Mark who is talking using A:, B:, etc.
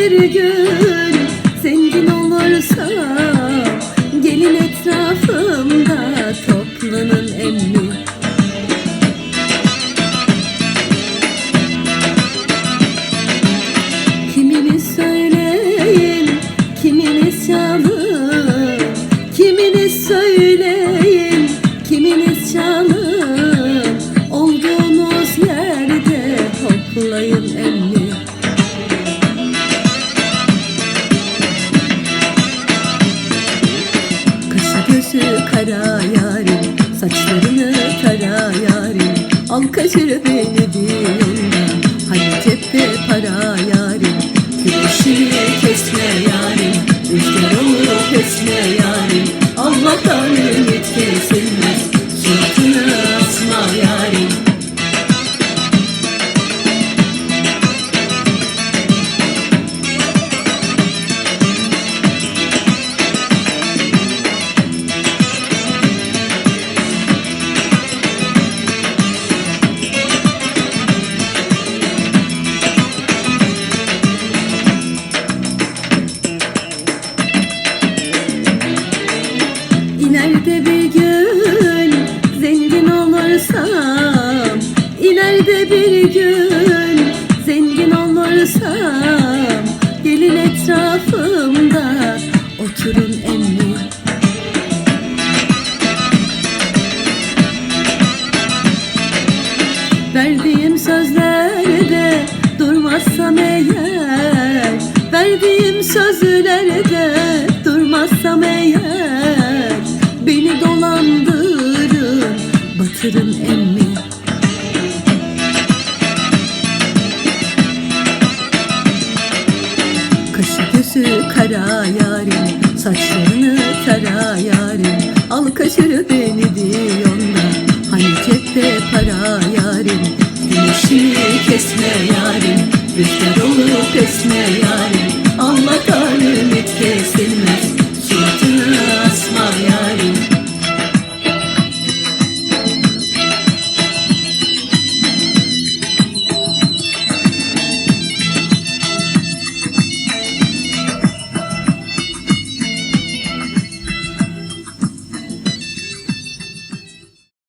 A: bir gün zengin olursam Gelin etrafımda toplanın emmi Saçlarını tara yarim. Al kaşır beni diyor. İleride bir gün zengin olursam İleride bir gün zengin olursam Gelin etrafımda oturun emmi. Verdiğim sözlerde durmazsam eğer Verdiğim sözlerde batırın emmi. Kaşı gözü kara yarim Saçlarını tara yarim. Al kaçır beni diyorlar Hani cepte para yarim. Güneşini kesme yarim Rüzgar olup esme yarim